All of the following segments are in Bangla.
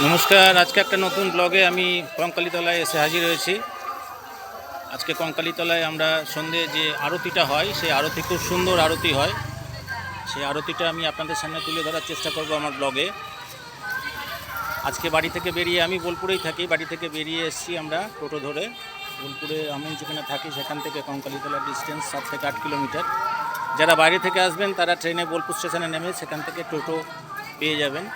নমস্কার, আজকে একটা নতুন ব্লগে আমি কঙ্কালীতলায় এসে হাজির হয়েছি। আজকে কঙ্কালীতলায় আমরা সন্ধে যে আরতিটা হয়, সেই আরতি খুব সুন্দর আরতি হয়। সেই আরতিটা আমি আপনাদের সামনে তুলে ধরার চেষ্টা করব আমার ব্লগে আজকে বাড়ি থেকে বেরিয়ে আমি বোলপুরেই থাকি, বাড়ি থেকে বেরিয়ে এসেছি আমরা টোটো ধরে। বোলপুরে আমি যেখানে থাকি, সেখান থেকে কঙ্কালীতলার ডিস্টেন্স সাত থেকে আট কিলোমিটার যারা বাইরে থেকে আসবেন, তারা ট্রেনে বোলপুর স্টেশনে নেমে সেখান থেকে টোটো পেয়ে যাবেন।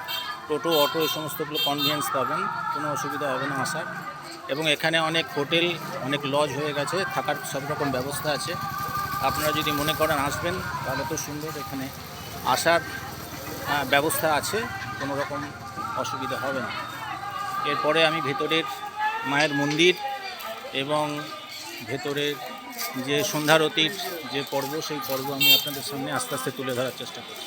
টোটো, অটো এই সমস্তগুলো কনভিয়েন্স পাবেন, কোনো অসুবিধা হবে না আসার। এবং এখানে অনেক হোটেল, অনেক লজ হয়ে গেছে, থাকার সব রকম ব্যবস্থা আছে। আপনারা যদি মনে করেন আসবেন, তাহলে তো সুন্দর এখানে আসার ব্যবস্থা আছে, কোনো রকম অসুবিধা হবে না। এরপরে আমি ভেতরের মায়ের মন্দির এবং ভেতরের যে সন্ধ্যারতির যে পর্ব, সেই পর্ব আমি আপনাদের সামনে আস্তে আস্তে তুলে ধরার চেষ্টা করছি।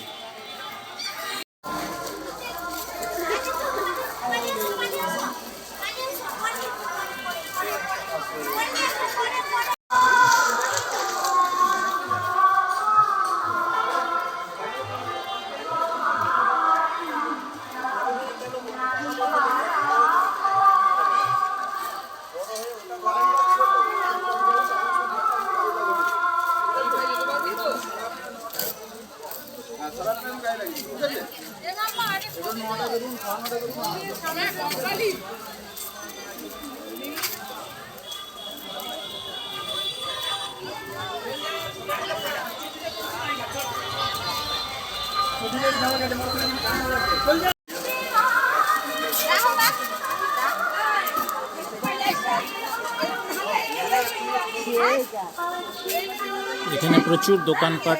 এখানে প্রচুর দোকানপাট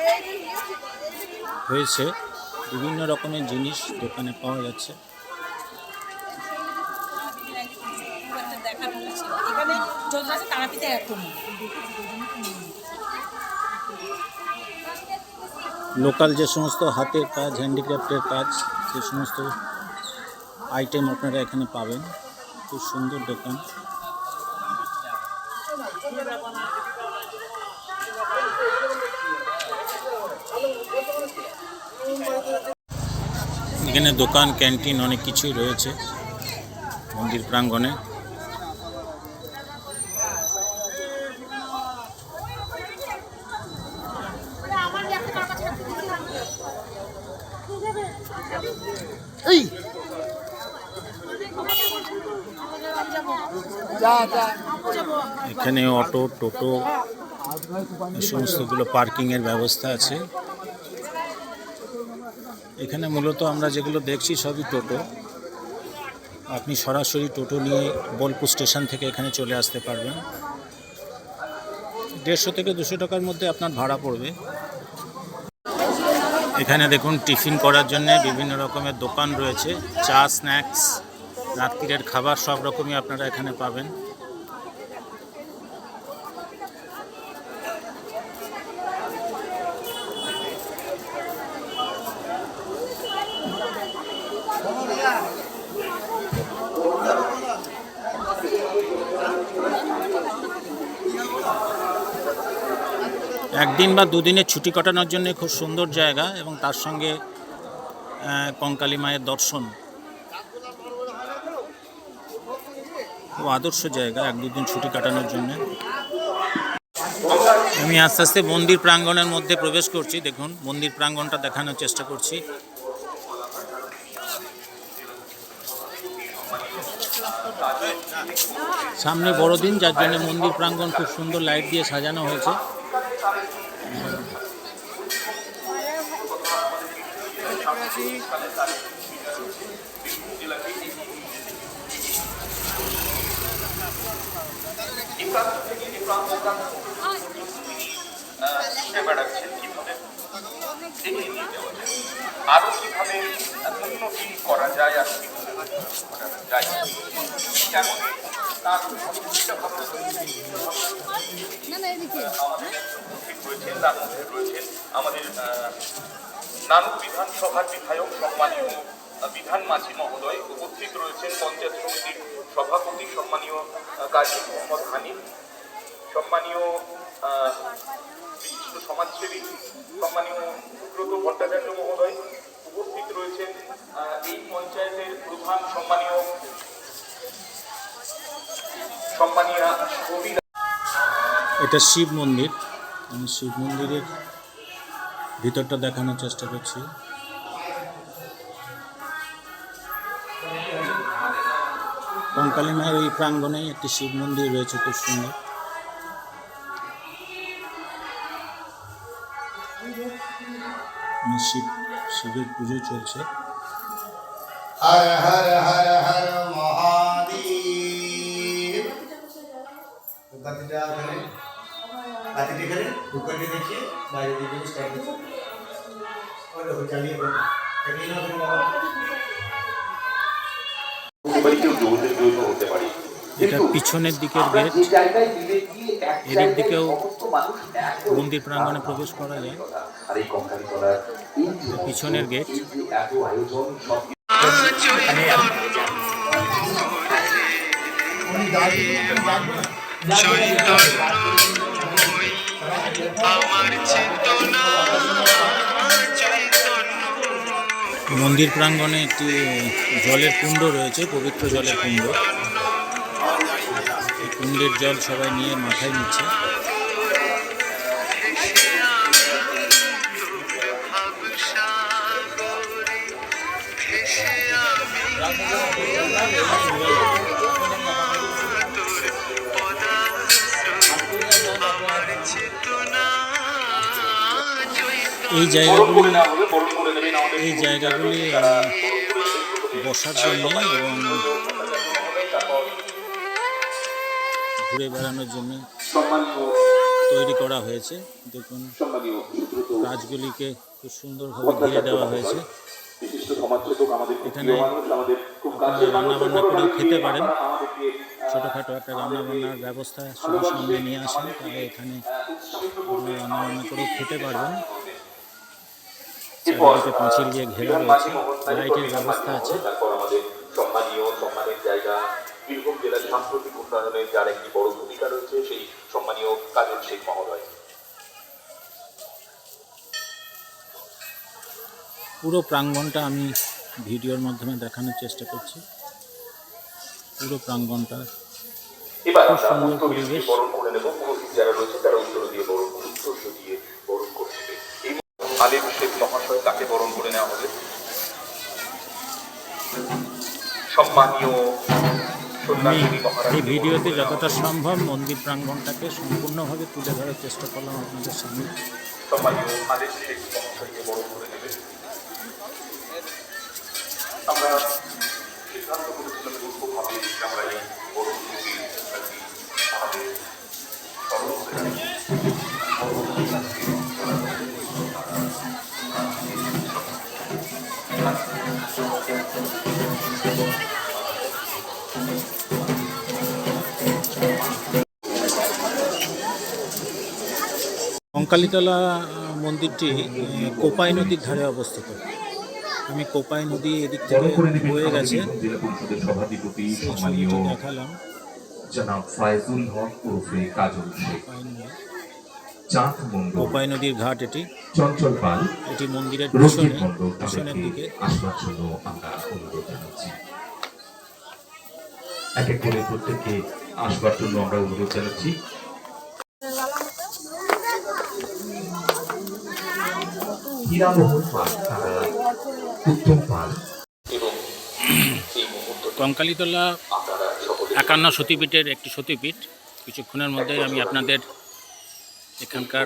হয়েছে। বিভিন্ন রকমের জিনিস দোকানে পাওয়া যাচ্ছে। দেখানো এখানে আছে লোকাল যে সমস্ত হাতের কাজ, হ্যান্ডিক্রাফটের কাজ সে সমস্ত আইটেম আপনারা এখানে পাবেন। খুব সুন্দর দোকান। এখানে দোকান, ক্যান্টিন অনেক কিছুই রয়েছে মন্দির প্রাঙ্গণে। এখানে অটো, টোটো, এই সমস্তগুলো পার্কিংয়ের ব্যবস্থা আছে। এখানে মূলত আমরা যেগুলো দেখছি সবই টোটো। আপনি সরাসরি টোটো নিয়ে বোলপুর স্টেশন থেকে এখানে চলে আসতে পারবেন। দেড়শো থেকে দুশো টাকার মধ্যে আপনার ভাড়া পড়বে। এখানে দেখুন টিফিন করার জন্য বিভিন্ন রকমের দোকান রয়েছে। চা, স্ন্যাক্স রাত্রিরের খাবার সব রকমই আপনারা এখানে পাবেন। একদিন বা দুদিনের ছুটি কাটানোর জন্য খুব সুন্দর জায়গা এবং তার সঙ্গে কঙ্কালী মায়ের দর্শন। খুব আদর্শ জায়গা, এক দুদিন ছুটি কাটানোর জন্য। আমি আস্তে আস্তে মন্দির প্রাঙ্গণের মধ্যে প্রবেশ করছি, দেখুন, মন্দির প্রাঙ্গণটা দেখানোর চেষ্টা করছি। সামনে বড়দিন যার জন্য মন্দির প্রাঙ্গণ খুব সুন্দর লাইট দিয়ে সাজানো হয়েছে। ছুটে বেড়াচ্ছেন কীভাবে নিয়ে যাওয়া যায় আরও কীভাবে উন্নতি করা যায় আর কীভাবে যায় তেমনই তার আমাদের রয়েছেন তার মধ্যে রয়েছেন আমাদের নানুক বিধানসভার বিধায়ক সম্মানীয় বিধান মাঝি মহোদয় উপস্থিত রয়েছেন পঞ্চায়েত সমিতির সভাপতি সম্মানীয় কাজী মোহাম্মদ হানিফ, সম্মানীয় বিশিষ্ট সমাজসেবী, সম্মানীয় সুব্রত ভট্টাচার্য মহোদয় উপস্থিত রয়েছেন এই পঞ্চায়েতের প্রধান সম্মানীয় সম্মানীয় এটা শিব মন্দির। আমি শিব মন্দিরের ভিতরটা দেখানোর চেষ্টা করছি। কঙ্কালী মায়ের এই প্রাঙ্গণেই একটি শিব মন্দির রয়েছে খুব সুন্দর। শিব, শিবের পুজো চলছে। হর হর হর হর, মহাদেব। বাতিটা এখানে? দেখিয়ে বাইরে দিকে এটা পিছনের দিকের গেট এদিক দিকেও মন্দির প্রাঙ্গণে প্রবেশ করা যায়। পিছনের গেট। এই মন্দির প্রাঙ্গণে একটি জলের কুণ্ড রয়েছে পবিত্র জলের কুণ্ড। এই কুণ্ডের জল সবাই নিয়ে মাথায় নিচ্ছে। এই জায়গাগুলি এই জায়গাগুলি বসার জন্য এবং ঘুরে বেড়ানোর জন্য তৈরি করা হয়েছে। দেখুন গাছগুলিকে খুব সুন্দরভাবে ঘিরে দেওয়া হয়েছে। এখানে রান্নাবান্না করোনা করেও খেতে পারেন। ছোটোখাটো একটা রান্নাবান্নার ব্যবস্থা সবার সামনে নিয়ে আসেন তাহলে এখানে রান্নাবান্না করে খেতে পারবেন। চারিদিকে পাঁচিল দিয়ে ঘেরা রয়েছে লাইটের ব্যবস্থা আছে। সম্মানীয় সম্মানের জায়গা বীরভূম জেলার উন্নয়নের যার একটি বড় ভূমিকা রয়েছে সেই সম্মানীয় কাজল শেখ মহোদয়। পুরো প্রাঙ্গণটা আমি ভিডিওর মাধ্যমে দেখানোর চেষ্টা করছি। পুরো প্রাঙ্গণটা এবার খুব আমরা সুন্দর পরিবেশ। বরণ করে নেব পুরোহিত যারা রয়েছে তারা উত্তর দিয়ে বরণ উত্তর দিয়ে শেখ তাকে বরণ করে নেওয়া হবে। সম্মানীয় এই ভিডিওতে যতটা সম্ভব মন্দির প্রাঙ্গণটাকে সম্পূর্ণভাবে তুলে ধরার চেষ্টা করলাম আপনাদের সামনে। আমরা সিদ্ধান্ত করেছিলাম আমরা এই কঙ্কালীতলা আহ, মন্দিরটি কোপাই নদীর ধারে অবস্থিত। আমি কোপাই নদী এদিক থেকে বয়ে গেছে। দেখালাম। কোপাই নদীর ঘাট এটি। চঞ্চল পাল। এটি মন্দিরের পিছনে। পিছনের দিকে। আসবার জন্য আমরা অনুরোধ জানাচ্ছি। এক এক করে প্রত্যেককে আসবার জন্য আমরা অনুরোধ জানাচ্ছি। কঙ্কালীতলা একান্ন সতীপীঠের একটি সতীপীঠ। কিছুক্ষণের মধ্যে আমি আপনাদের এখানকার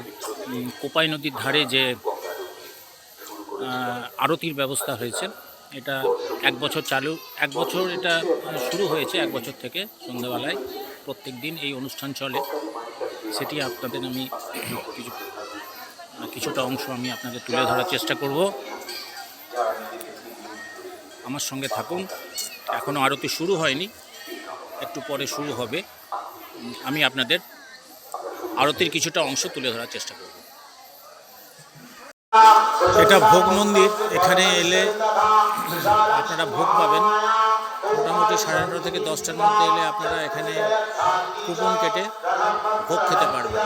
কোপাই নদীর ধারে যে আরতির ব্যবস্থা হয়েছে, এটা এক বছর চালু, এক বছর এটা শুরু হয়েছে এক বছর থেকে সন্ধ্যাবেলায়। প্রত্যেক দিন এই অনুষ্ঠান চলে। সেটি আপনাদের আমি কিছু কিছুটা অংশ আমি আপনাদের তুলে ধরার চেষ্টা করব। আমার সঙ্গে থাকুন। এখনও আরতি শুরু হয়নি। একটু পরে শুরু হবে। আমি আপনাদের আরতির কিছুটা অংশ তুলে ধরার চেষ্টা করব। এটা ভোগ মন্দির। এখানে এলে আপনারা ভোগ পাবেন। মোটামুটি সাড়ে নটা থেকে দশটার মধ্যে এলে আপনারা এখানে কুপন কেটে ভোগ খেতে পারবেন।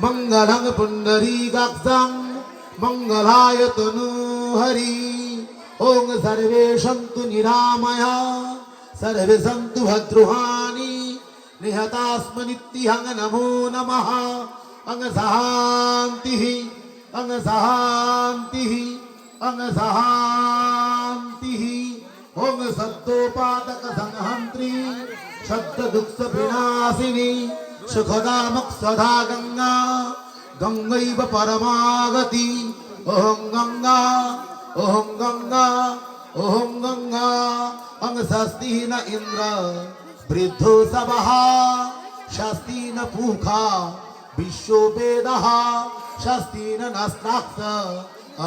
منگ پنڈریس منگلہ توہری او سر نامیا سر سنتنی نہتا اسمت نمو نم ہن سا ॐ सत्तोपादक संहन्त्री शब्द दुःख विनाशिनी सुखदामक्षदा गङ्गा गङ्गैव परमागति ॐ गङ्गा ॐ गङ्गा ॐ गङ्गा अङ् स्वस्ति न इन्द्र वृद्धो सवः स्वस्ति न पूखा विश्ववेदः स्वस्ति न नस्त्राक्ष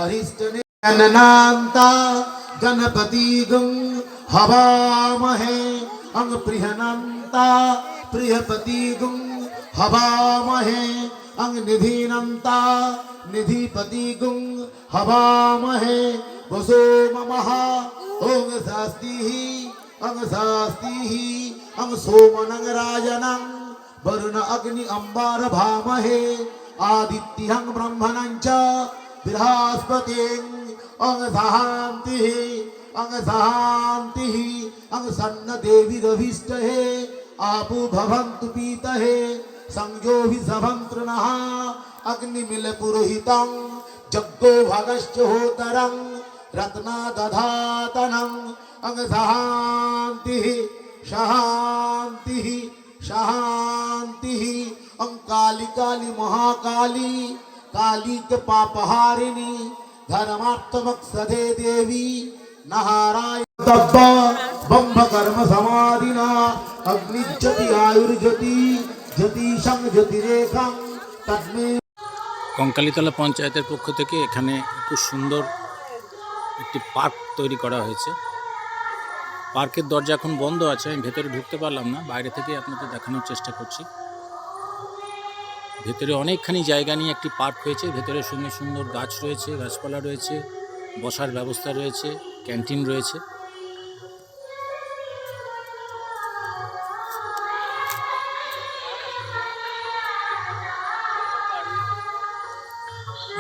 अरिष्टने गणनान्ता गणपति गुं हवामहे अंग प्रियनन्ता प्रियपति गुं हवामहे अंग निधिनन्ता निधिपति गुं हवामहे वसो ममः ओं शास्तिः अंग शास्तिः अंग सोमनं राजनं वरुण अग्नि अम्बार भामहे आदित्यं ब्रह्मणं च बृहस्पतिं अंग शान्तिः अंग शान्तिः अंग सन्न देवी रविष्टहे आपो भवन्तु पीतहे संयोहि सभन्त्रिणः अग्निमिल पुरोहितं जग्गो भगश्च होतरं रत्ना दधातनं अंग शान्तिः शान्तिः शान्तिः अंग काली काली महाकाली काली के पापहारिणी धर्मार्थमक्षदे देवी नारायण तब्ब ब्रह्म कर्म समाधिना अग्निज्योति आयुर्ज्योति ज्योतिषं ज्योतिरेखं तस्मै কঙ্কালীতলা পঞ্চায়েতের পক্ষ থেকে এখানে খুব সুন্দর একটি পার্ক তৈরি করা হয়েছে পার্কের দরজা এখন বন্ধ আছে, আমি ভেতরে ঢুকতে পারলাম না, বাইরে থেকে আপনাদের দেখানোর চেষ্টা করছি। ভেতরে অনেকখানি জায়গা নিয়ে একটি পার্ক হয়েছে, ভেতরে সুন্দর সুন্দর গাছ রয়েছে, গাছপালা রয়েছে, বসার ব্যবস্থা রয়েছে, ক্যান্টিন রয়েছে।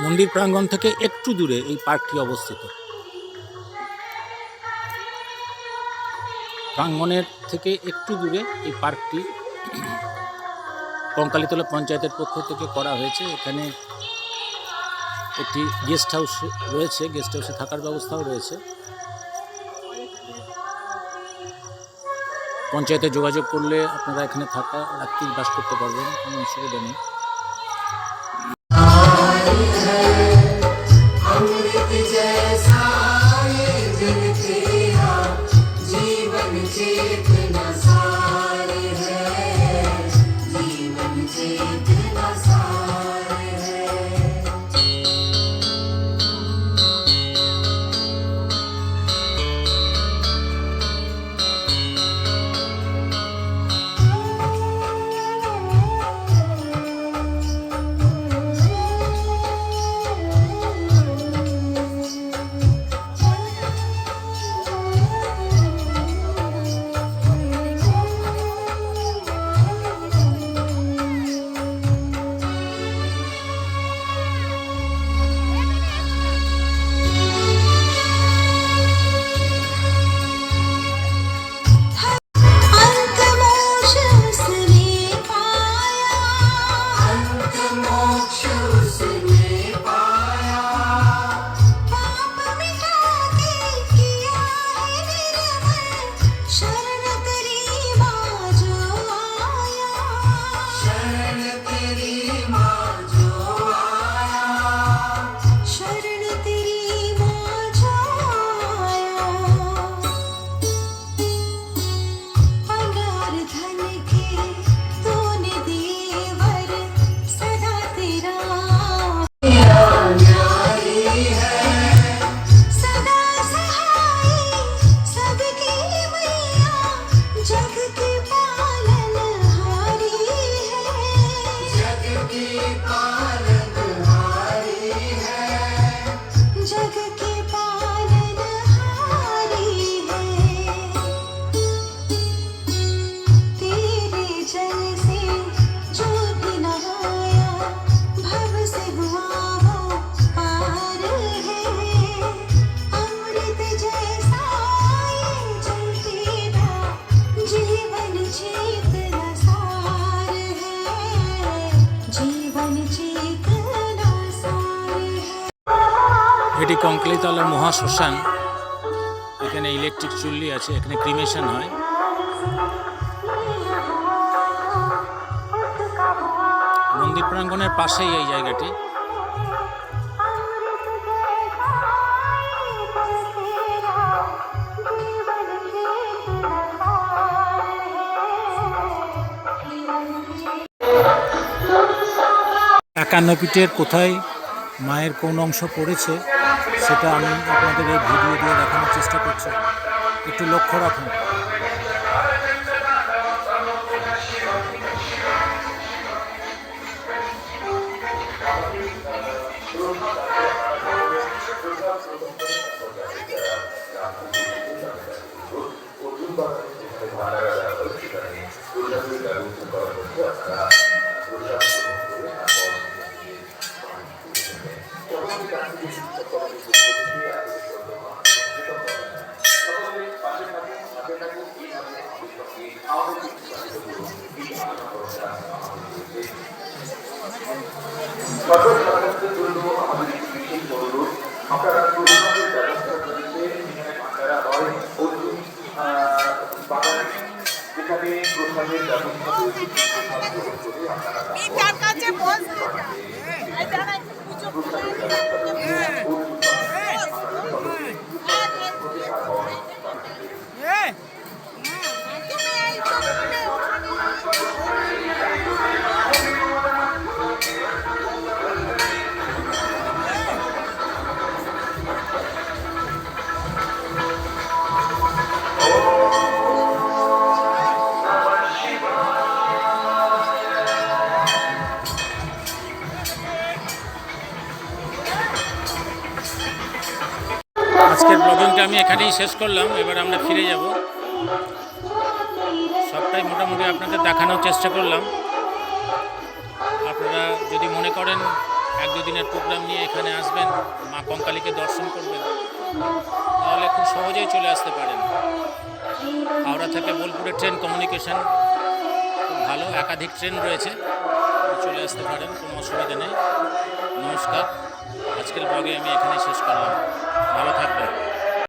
মন্দির প্রাঙ্গণ থেকে একটু দূরে এই পার্কটি অবস্থিত। প্রাঙ্গণের থেকে একটু দূরে এই পার্কটি কঙ্কালীতলা পঞ্চায়েতের পক্ষ থেকে করা হয়েছে। এখানে একটি গেস্ট হাউস রয়েছে, গেস্ট হাউসে থাকার ব্যবস্থাও রয়েছে। পঞ্চায়েতে যোগাযোগ করলে আপনারা এখানে থাকা রাত্রি বাস করতে পারবেন, কোনো অসুবিধা নেই। এটি কঙ্কালীতলার মহাশ্মশান, এখানে ইলেকট্রিক চুল্লি আছে, এখানে ক্রিমেশন হয়। মন্দির প্রাঙ্গণের পাশেই এই জায়গাটি। একান্ন পিঠের কোথায় মায়ের কোন অংশ পড়েছে? সেটা আমি আপনাদের এই ভিডিও দিয়ে দেখানোর চেষ্টা করছি। একটু লক্ষ্য রাখুন। আজকের ব্লগিংটা আমি এখানেই শেষ করলাম, এবার আমরা ফিরে যাব। সবটাই মোটামুটি আপনাদের দেখানোর চেষ্টা করলাম। আপনারা যদি মনে করেন এক দুদিনের প্রোগ্রাম নিয়ে এখানে আসবেন, মা কঙ্কালীকে দর্শন করবেন, তাহলে খুব সহজেই চলে আসতে পারেন। হাওড়া থেকে বোলপুরের ট্রেন কমিউনিকেশন খুব ভালো, একাধিক ট্রেন রয়েছে, চলে আসতে পারেন, কোনো অসুবিধা নেই। নমস্কার। আজকের ব্লগে আমি এখানেই শেষ করলাম। ভালো থাকবেন।